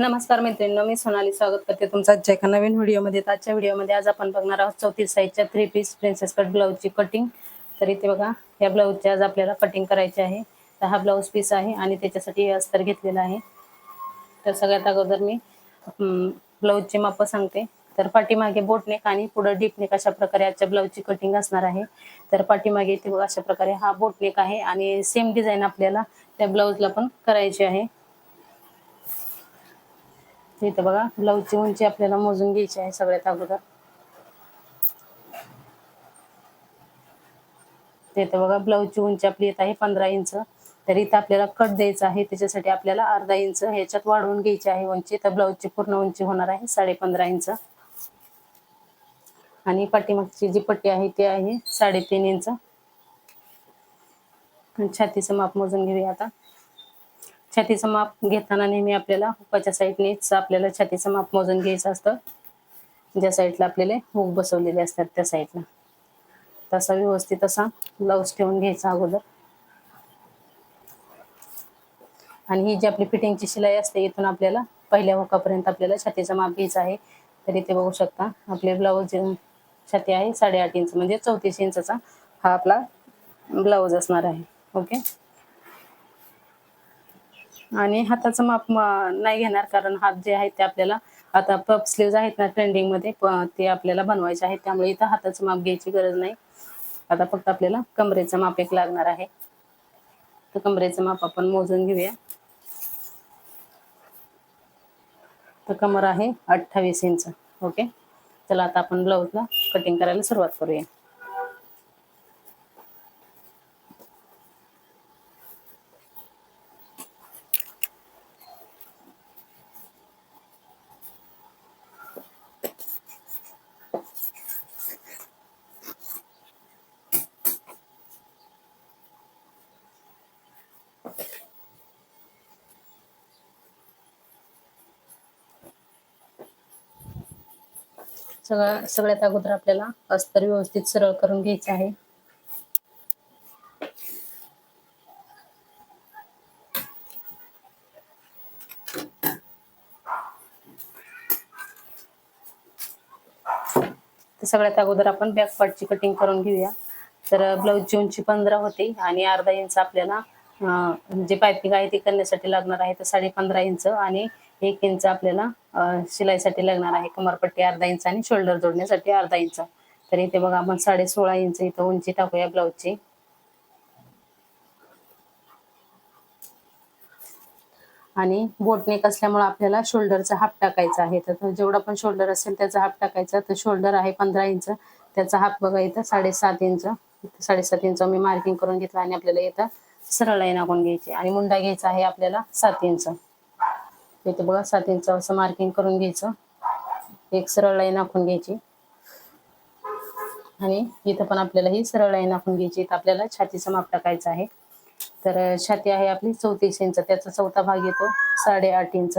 नमस्कार मैत्रिणींनो मी सोनाली स्वागत करते तुमचा आजच्या एका नवीन व्हिडिओमध्ये. आजच्या व्हिडिओमध्ये आज आपण बघणार आहोत चौतीस साईजच्या थ्री पीस प्रिन्सेस कट ब्लाऊजची कटिंग तर इथे बघा या ब्लाऊजची आज आपल्याला कटिंग करायची आहे. तर हा ब्लाऊज पीस आहे आणि त्याच्यासाठी हे अस्तर घेतलेला आहे. तर सगळ्यात अगोदर मी ब्लाऊजचे ब्लाऊजची मापं सांगते. तर पाठीमागे बोटनेक आणि पुढं डीपनेक अशा प्रकारे आजच्या ब्लाऊजची कटिंग असणार आहे. तर पाठीमागे इथे बघा अशा प्रकारे हा बोटनेक आहे आणि सेम डिझाईन आपल्याला त्या ब्लाऊजला पण करायची आहे. इथं बघा ब्लाऊजची उंची आपल्याला मोजून घ्यायची आहे सगळ्यात अगोदर. तिथे बघा ब्लाऊजची उंची आपली येत आहे पंधरा इंच. तर इथं आपल्याला कट द्यायचा आहे. त्याच्यासाठी आपल्याला अर्धा इंच ह्याच्यात वाढवून घ्यायची आहे उंची. तर ब्लाऊजची पूर्ण उंची होणार आहे साडे पंधरा इंच. आणि पाठीमागची जी पट्टी आहे ती आहे साडेतीन इंच. छातीचं माप मोजून घेऊया आता. छातीचं माप घेताना नेहमी आपल्याला हुकाच्या साईडनेच आपल्याला छातीचं माप मोजून घ्यायचं असतं. ज्या साईडला आपल्याला हुक बसवलेले असतात त्या साईडला. तसा व्यवस्थित असा ब्लाऊज ठेवून घ्यायचा अगोदर. आणि ही जी आपली फिटिंगची शिलाई असते इथून आपल्याला पहिल्या हुकापर्यंत आपल्याला छातीचं माप घ्यायचं आहे. तर इथे बघू शकता आपले ब्लाऊज छाती आहे साडेआठ इंच म्हणजे चौतीस इंचचा हा आपला ब्लाऊज असणार आहे. ओके? आणि हाताचं माप नाही घेणार कारण हात जे आहेत ते आपल्याला आता पप स्लीव्ज आहेत ना ट्रेंडिंगमध्ये प- ते आपल्याला बनवायचे आहेत. त्यामुळे इथं हाताचं माप घ्यायची गरज नाही. आता फक्त आपल्याला कमरेचं माप एक लागणार आहे. तर कमरेचं माप आपण मोजून घेऊया. तर कमर आहे अठ्ठावीस इंच. ओके? चला आता आपण ब्लाऊजला कटिंग करायला सुरुवात करूया. सगळ्या सगळ्यात अगोदर आपल्याला अस्तर व्यवस्थित सरळ करून घ्यायचं आहे. तर सगळ्यात अगोदर आपण बॅक पार्टची कटिंग करून घेऊया. तर ब्लाऊजची उंची पंधरा होती आणि अर्धा इंच आपल्याला जे पायपिंग आहे ते करण्यासाठी लागणार आहे तर साडे पंधरा इंच आणि एक इंच आपल्याला शिलाईसाठी लागणार आहे कमरपट्टी अर्धा इंच आणि शोल्डर जोडण्यासाठी अर्धा इंच. तर इथे बघा आपण साडे सोळा इंच इथं उंची टाकूया ब्लाऊजची. आणि बोटनेक असल्यामुळे आपल्याला शोल्डरचा हाफ टाकायचा आहे. तर जेवढा पण शोल्डर असेल त्याचा हाफ टाकायचा. तर शोल्डर आहे पंधरा इंच. त्याचा हाफ बघा इथं साडेसात इंच. साडेसात इंच मी मार्किंग करून घेतलं आणि आपल्याला इथं सरळ लाईन आखून घ्यायची. आणि मुंडा घ्यायचा आहे आपल्याला सात इंच. इथे बघा सात इंच असं मार्किंग करून घ्यायचं. एक सरळ लाईन आखून घ्यायची. आणि इथं पण आपल्याला ही सरळ लाईन आखून घ्यायची. इथं आपल्याला छातीचं माप टाकायचं आहे. तर छाती आहे आपली चौतीस इंच त्याचा चौथा भाग येतो साडेआठ इंच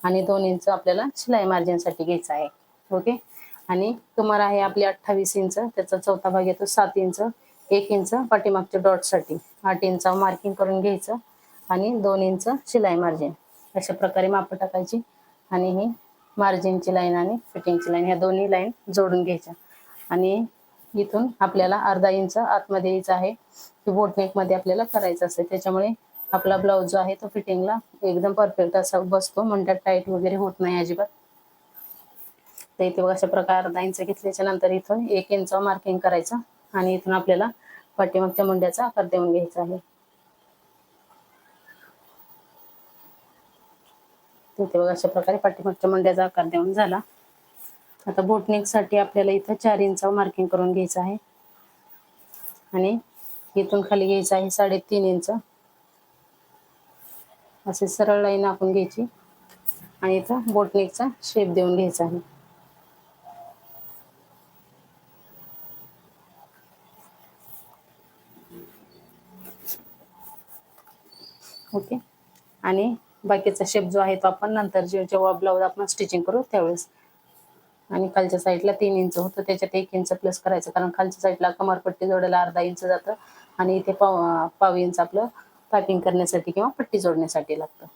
आणि दोन इंच आपल्याला शिलाई मार्जिनसाठी घ्यायचा आहे. ओके? आणि कमर आहे आपली अठ्ठावीस इंच त्याचा चौथा भाग येतो सात इंच एक इंच पाठीमागच्या डॉटसाठी आठ इंच मार्किंग करून घ्यायचं. आणि दोन इंच शिलाई मार्जिन अशा प्रकारे माप टाकायची आणि ही मार्जिनची लाईन आणि फिटिंगची लाईन ह्या दोन्ही लाईन जोडून घ्यायच्या. आणि इथून आपल्याला अर्धा इंच आतमध्ये यायचं आहे. की बोटनेकमध्ये आपल्याला करायचं असतं. त्याच्यामुळे आपला ब्लाऊज जो आहे तो फिटिंगला एकदम परफेक्ट असा बसतो. म्हणतात टाईट वगैरे होत नाही अजिबात. तर इथे अशा प्रकार अर्धा इंच घेतल्याच्या नंतर इथून एक इंच मार्किंग करायचं आणि इथून आपल्याला पाठीमागच्या मुंड्याचा आकार देऊन घ्यायचा आहे. इथे बघा अशा प्रकारे पाठीमागच्या मंड्याचा आकार देऊन झाला. आता बोटनेकसाठी आपल्याला इथं चार इंच मार्किंग करून घ्यायचं आहे. आणि इथून खाली घ्यायचं आहे साडेतीन इंच. असे सरळ लाईन आपण घ्यायची. आणि इथं बोटनेकचा शेप देऊन घ्यायचा आहे. ओके. आणि बाकीचा शेप जो आहे तो आपण नंतर जे- जेव्हा ब्लाऊज आपण स्टिचिंग करू त्यावेळेस. आणि खालच्या साईडला तीन इंच होतं त्याच्यात एक इंच प्लस करायचं. कारण खालच्या साईडला कमरपट्टी जोडायला अर्धा इंच जातं. आणि इथे पाव पाव इंच आपलं पायपिंग करण्यासाठी किंवा पट्टी जोडण्यासाठी लागतं.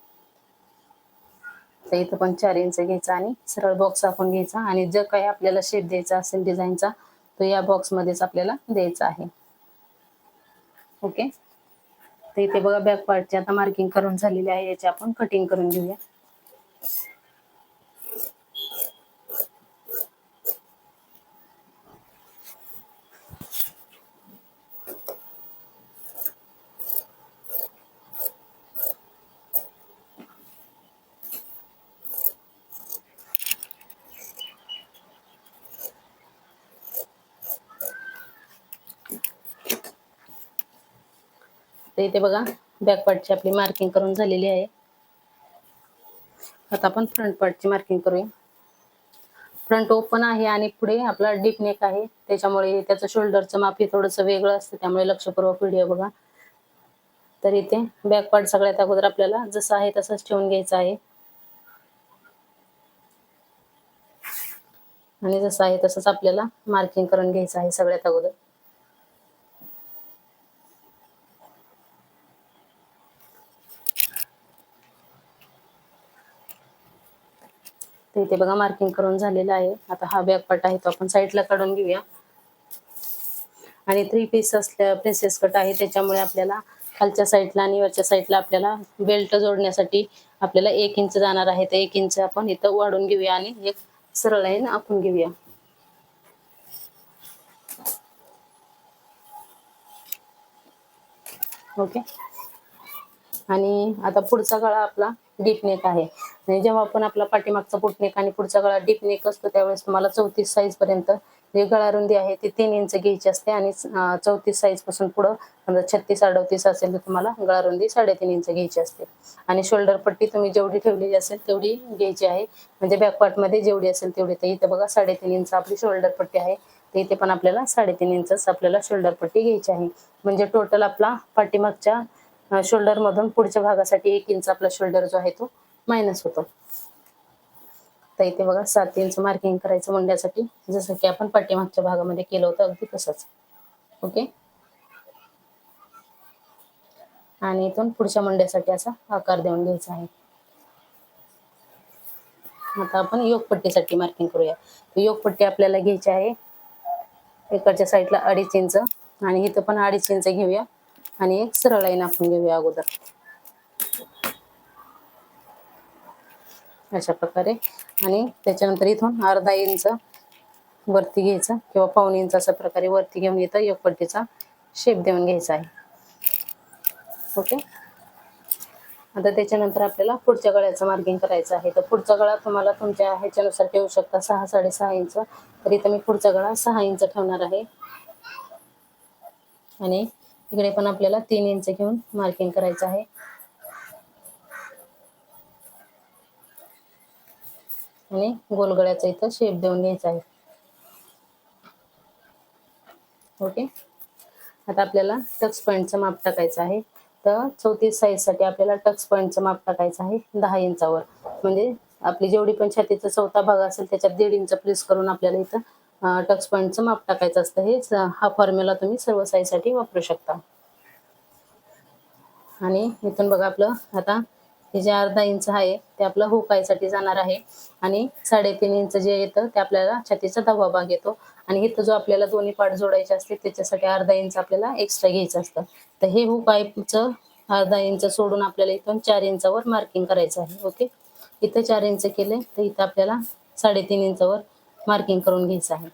तर इथं पण चार इंच घ्यायचा आणि सरळ बॉक्स आपण घ्यायचा. आणि जर काही आपल्याला शेप द्यायचा असेल डिझाईनचा तो या बॉक्समध्येच आपल्याला द्यायचा आहे. ओके तर इथे बघा बॅक पार्टची आता मार्किंग करून झालेली आहे याची आपण कटिंग करून घेऊया. तर इथे बघा बॅकपार्टची आपली मार्किंग करून झालेली आहे. आता आपण फ्रंट पार्टची मार्किंग करूया. फ्रंट ओपन आहे आणि पुढे आपला डीप नेक आहे. त्याच्यामुळे त्याचं शोल्डरचं माप हे थोडंसं वेगळं असतं त्यामुळे लक्षपूर्वक व्हिडिओ बघा. तर इथे बॅक पार्ट सगळ्यात अगोदर आपल्याला जसं आहे तसंच ठेवून घ्यायचं आहे. आणि जसं आहे तसंच आपल्याला मार्किंग करून घ्यायचं आहे सगळ्यात अगोदर. इथे बघा मार्किंग करून झालेलं आहे. आता हा बॅक पार्ट आहे तो आपण साईडला काढून घेऊया. आणि थ्री पीस असल्या प्रिन्सेस कट आहे त्याच्यामुळे आपल्याला खालच्या साईडला आणि वरच्या साईडला आपल्याला बेल्ट जोडण्यासाठी आपल्याला एक इंच जाणार आहे. तर एक इंच आपण इथं वाढून घेऊया आणि एक सरळ लाईन आपण घेऊया. ओके आणि आता पुढचा गळा आपला डीप नेक आहे. आणि जेव्हा आपण आपला पाठीमागचा पुटनेक आणि पुढचा गळा डीप नेक असतो त्यावेळेस तुम्हाला चौतीस साईज पर्यंत जे गळा रुंदी आहे ती तीन इंच घ्यायची असते आणि चौतीस साईजपासून पुढं समजा छत्तीस अडतीस असेल तर तुम्हाला गळा रुंदी साडेतीन इंच घ्यायची असते. आणि शोल्डर पट्टी तुम्ही जेवढी ठेवलेली असेल तेवढी घ्यायची आहे. म्हणजे बॅक जेवढी असेल तेवढी. तर इथे बघा साडेतीन इंच आपली शोल्डर पट्टी आहे. तर इथे पण आपल्याला साडेतीन इंचच आपल्याला शोल्डर पट्टी घ्यायची आहे. म्हणजे टोटल आपला पाठीमागच्या शोल्डर मधून पुढच्या भागासाठी एक इंच आपला शोल्डर जो आहे तो मायनस होतो. तर इथे बघा सात इंच मार्किंग करायचं मुंड्यासाठी जसं की आपण पाठीमागच्या भागामध्ये केलं होतं अगदी तसंच. ओके आणि इथून पुढच्या मुंड्यासाठी असा आकार देऊन घ्यायचा आहे. आता आपण योगपट्टीसाठी मार्किंग करूया. योगपट्टी आपल्याला घ्यायची आहे इकडच्या साईडला अडीच इंच आणि इथं पण अडीच इंच घेऊया. आणि एक सरळ लाईन आपण घेऊया अगोदर. अशा प्रकारे. आणि त्याच्यानंतर इथून अर्धा इंच वरती घ्यायचं किंवा पाऊन इंच अशा प्रकारे वरती घेऊन इथं योगपट्टीचा शेप देऊन घ्यायचा आहे. ओके? आता त्याच्यानंतर आपल्याला पुढच्या गळ्याचं मार्किंग करायचं आहे. तर पुढचा गळा तुम्हाला तुमच्या ह्याच्यानुसार ठेवू शकता. सहा साडेसहा इंच. तर इथं मी पुढचा गळा सहा इंच ठेवणार आहे. आणि इकडे पण आपल्याला तीन इंच घेऊन मार्किंग करायचं आहे. आणि गोलगळ्याचा इथं शेप देऊन घ्यायचा आहे. ओके आता आपल्याला टक्स पॉईंटचं माप टाकायचं आहे. तर चौतीस साईजसाठी आपल्याला टक्स पॉईंटचं माप टाकायचं आहे दहा इंचावर. म्हणजे आपली जेवढी पण छातीचा चौथा भाग असेल त्याच्यात दीड इंच प्लेस करून आपल्याला इथं टक्स पॉईंटचं माप टाकायचं असतं. हे हा फॉर्म्युला तुम्ही सर्व साईजसाठी वापरू शकता. आणि इथून बघा आपलं आता हे जे अर्धा इंच आहे ते आपलं हुकायसाठी जाणार आहे. आणि साडेतीन इंच जे येतं ते आपल्याला छातीचा दहावा भाग येतो. आणि इथं जो आपल्याला दोन्ही पार्ट जोडायचे असते त्याच्यासाठी अर्धा इंच आपल्याला एक्स्ट्रा घ्यायचं असतं. तर हे हुकायचं अर्धा इंच सोडून आपल्याला इथून चार इंचावर मार्किंग करायचं आहे. ओके? इथं चार इंच केले तर इथं आपल्याला साडेतीन इंचावर मार्किंग करून घ्यायचं आहे.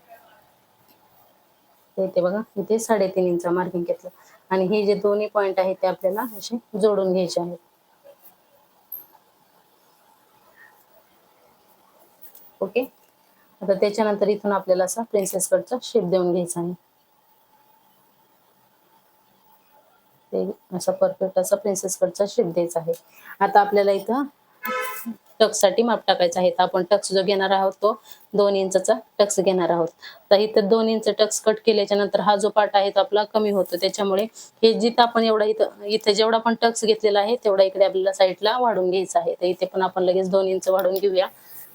इथे बघा इथे साडेतीन इंच मार्किंग घेतलं. आणि हे जे दोन्ही पॉइंट आहेत ते आपल्याला असे जोडून घ्यायचे आहेत. ओके आता त्याच्यानंतर इथून आपल्याला असा प्रिन्सेस कटचा शेप देऊन घ्यायचा आहे. ते असा परफेक्ट असा प्रिन्सेस कटचा शेप द्यायचा आहे. आता आपल्याला इथं टक्ससाठी माप टाकायचं आहे. तर आपण टक्स जो घेणार आहोत तो दोन इंचचा टक्स घेणार आहोत. तर इथं दोन इंच टक्स कट केल्याच्यानंतर हा जो पार्ट आहे तो आपला कमी होतो. त्याच्यामुळे हे जिथं आपण एवढा इथं इथं जेवढा पण टक्स घेतलेला आहे तेवढा इकडे आपल्याला साईडला वाढून घ्यायचा आहे. तर इथे पण आपण लगेच दोन इंच वाढून घेऊया.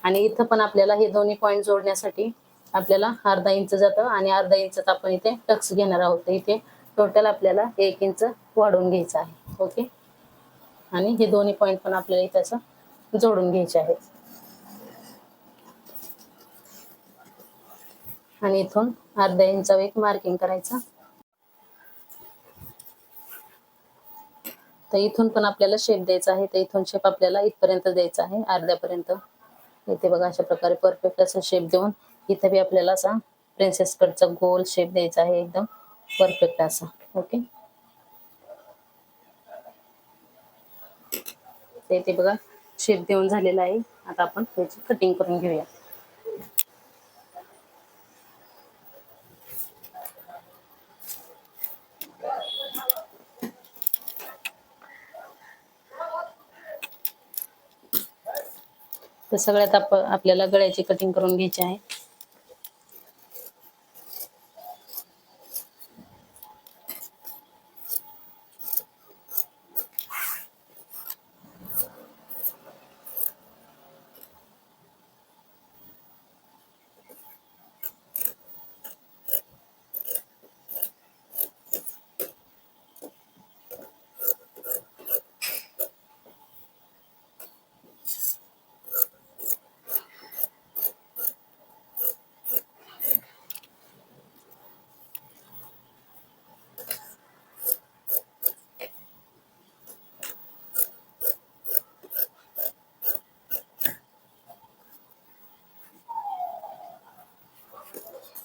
आणि इथं पण आपल्याला हे दोन्ही पॉईंट जोडण्यासाठी आपल्याला अर्धा इंच जातं आणि अर्धा इंच आपण इथे टक्स घेणार आहोत. तर इथे टोटल आपल्याला एक इंच वाढवून घ्यायचं आहे. ओके? आणि हे दोन्ही पॉईंट पण आपल्याला इथं असं जोडून घ्यायचे आहेत. आणि इथून अर्धा इंच एक मार्किंग करायचा. तर इथून पण आपल्याला शेप द्यायचा आहे. तर इथून शेप आपल्याला इथपर्यंत द्यायचा आहे. अर्ध्यापर्यंत. इथे बघा अशा प्रकारे परफेक्ट असा शेप देऊन इथे बी आपल्याला असा प्रिन्सेस कटचा गोल शेप द्यायचा आहे एकदम परफेक्ट असा. ओके ते इथे बघा शेप देऊन झालेला आहे. आता आपण त्याची कटिंग करून घेऊया. तर सगळ्यात आप आपल्याला गळ्याची कटिंग करून घ्यायची आहे.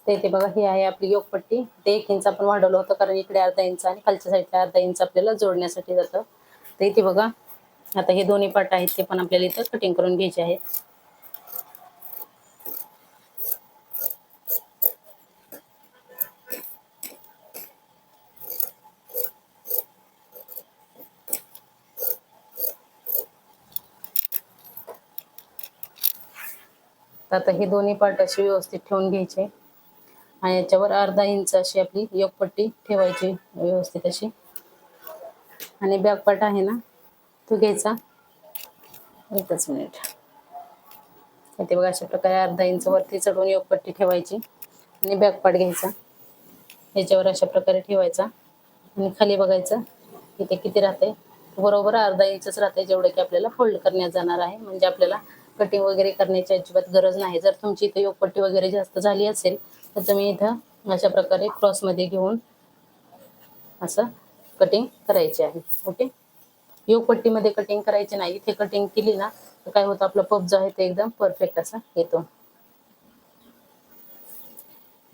तर इथे बघा ही आहे आपली योगपट्टी. ते एक इंच आपण वाढवलं होतं कारण इकडे अर्धा इंच आणि खालच्या साईडला अर्धा इंच आपल्याला जोडण्यासाठी जातं. तर इथे बघा आता हे दोन्ही पार्ट आहेत ते पण आपल्याला इथं कटिंग करून घ्यायचे आहेत. आता हे दोन्ही पार्ट असे व्यवस्थित ठेवून घ्यायचे. आणि याच्यावर अर्धा इंच अशी आपली योगपट्टी ठेवायची व्यवस्थित अशी. आणि बॅकपार्ट आहे ना तो घ्यायचा. एकच मिनिट इथे बघा अशा प्रकारे अर्धा इंच वरती चढवून योगपट्टी ठेवायची. आणि बॅक घ्यायचा. याच्यावर अशा प्रकारे ठेवायचा. आणि खाली बघायचं इथे किती राहते बरोबर अर्धा इंचच राहते जेवढं की आपल्याला फोल्ड करण्यात जाणार आहे. म्हणजे आपल्याला कटिंग वगैरे करण्याची अजिबात गरज नाही. जर तुमची इथे योगपट्टी वगैरे जास्त झाली असेल तर तुम्ही इथं अशा प्रकारे क्रॉसमध्ये घेऊन असं कटिंग करायची आहे. ओके योगपट्टीमध्ये कटिंग करायची नाही. इथे कटिंग केली ना तर काय होतं? आपलं पप जो आहे ते एकदम परफेक्ट असा येतो.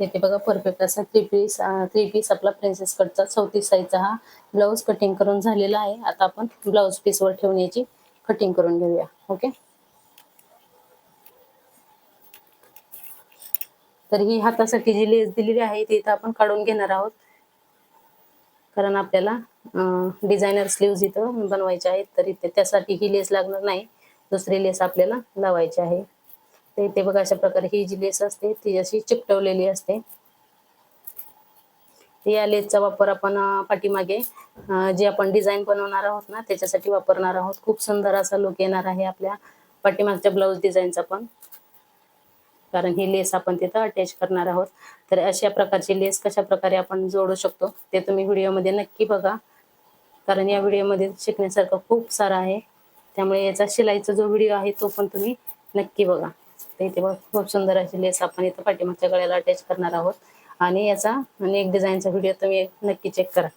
इथे बघा परफेक्ट असा थ्री पीस थ्री पीस आपला प्रिन्सेस कटचा चौतीस साईजचा हा ब्लाऊज कटिंग करून झालेला आहे. आता आपण ब्लाऊज पीसवर ठेवून याची कटिंग करून घेऊया. ओके तर ही हातासाठी जी लेस दिलेली आहे ती इथं आपण काढून घेणार आहोत. कारण आपल्याला डिझायनर स्लीव्ज इथं बनवायचे आहेत तर इथे त्यासाठी ही लेस लागणार नाही. दुसरी लेस आपल्याला लावायची आहे. तर इथे बघा अशा प्रकारे ही जी लेस असते ती अशी चिकटवलेली असते. या लेसचा वापर आपण पाठीमागे जे आपण डिझाईन बनवणार आहोत ना त्याच्यासाठी वापरणार आहोत. खूप सुंदर असा लुक येणार आहे आपल्या पाठीमागच्या ब्लाऊज डिझाईनचा पण. कारण ही लेस आपण तिथं अटॅच करणार आहोत. तर अशा प्रकारची लेस कशा प्रकारे आपण जोडू शकतो ते तुम्ही व्हिडिओमध्ये नक्की बघा. कारण या व्हिडिओमध्ये शिकण्यासारखं खूप सारं आहे. त्यामुळे याचा शिलाईचा जो व्हिडिओ आहे तो पण तुम्ही नक्की बघा. तर इथे बघा खूप सुंदर अशी लेस आपण इथं पाठीमागच्या गळ्याला अटॅच करणार आहोत. आणि याचा आणि एक डिझाईनचा व्हिडिओ तुम्ही नक्की चेक करा.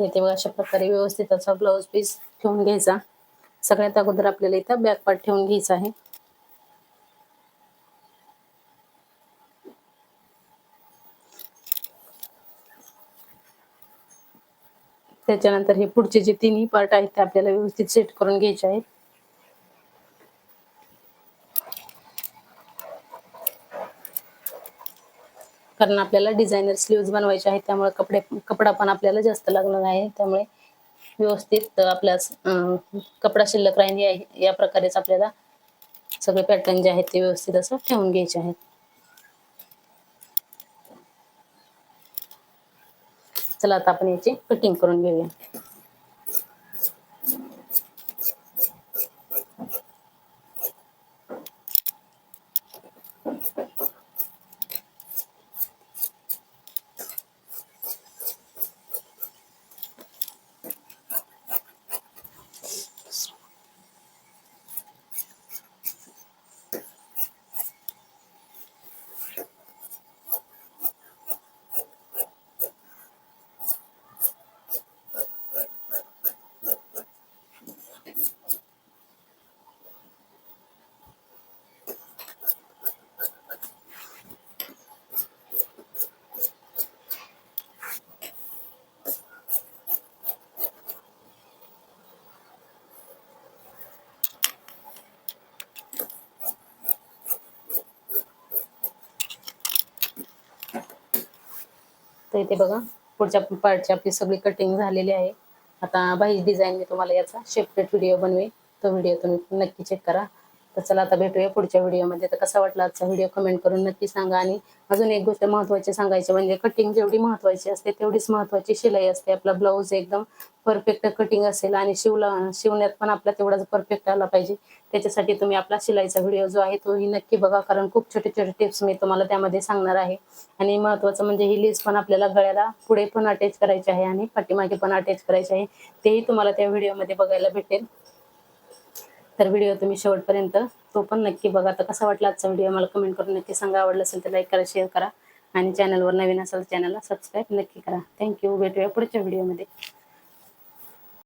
इथे बघा अशा प्रकारे व्यवस्थित असा ब्लाऊज पीस ठेवून घ्यायचा. सगळ्यात अगोदर आपल्याला इथं बॅक पार्ट ठेवून घ्यायचा आहे. त्याच्यानंतर हे पुढचे जे तिन्ही पार्ट आहेत ते आपल्याला व्यवस्थित सेट करून घ्यायचे आहेत. कारण आपल्याला डिझायनर स्लीव्ज बनवायचे आहेत त्यामुळे कपडे कपडा पण आपल्याला जास्त लागणार आहे. त्यामुळे व्यवस्थित आपल्या कपडा शिल्लक राहील या या प्रकारेच आपल्याला सगळे पॅटर्न जे आहेत ते व्यवस्थित असं ठेवून घ्यायचे आहेत. चला आता आपण याची कटिंग करून घेऊया तर इथे बघा पुढच्या पार्टची आपली सगळी कटिंग झालेली आहे. आता बाही डिझाईन मी तुम्हाला याचा सेपरेट व्हिडिओ बनवेल तो व्हिडिओ तुम्ही नक्की चेक करा. तर चला आता भेटूया पुढच्या व्हिडिओमध्ये. तर कसा वाटला आजचा व्हिडिओ कमेंट करून नक्की सांगा. आणि अजून एक गोष्ट महत्त्वाची सांगायची म्हणजे कटिंग जेवढी महत्त्वाची असते तेवढीच महत्त्वाची शिलाई असते. आपला ब्लाऊज एकदम परफेक्ट कटिंग असेल आणि शिवला शिवण्यात पण आपला तेवढाच परफेक्ट आला पाहिजे. त्याच्यासाठी तुम्ही आपला शिलाईचा व्हिडिओ जो आहे तोही नक्की बघा. कारण खूप छोटे छोटे टिप्स मी तुम्हाला त्यामध्ये सांगणार आहे. आणि महत्त्वाचं म्हणजे ही लेस पण आपल्याला गळ्याला पुढे पण अटॅच करायची आहे आणि पाठीमागे पण अटॅच करायची आहे. तेही तुम्हाला त्या व्हिडिओमध्ये बघायला भेटेल. तर व्हिडिओ तुम्ही शेवटपर्यंत तो पण नक्की बघा. तर कसा वाटला आजचा व्हिडिओ मला कमेंट करून नक्की सांगा. आवडला असेल तर लाईक करा शेअर करा. आणि चॅनलवर नवीन असेल चॅनलला सबस्क्राईब नक्की करा. थँक्यू भेटूया पुढच्या व्हिडिओमध्ये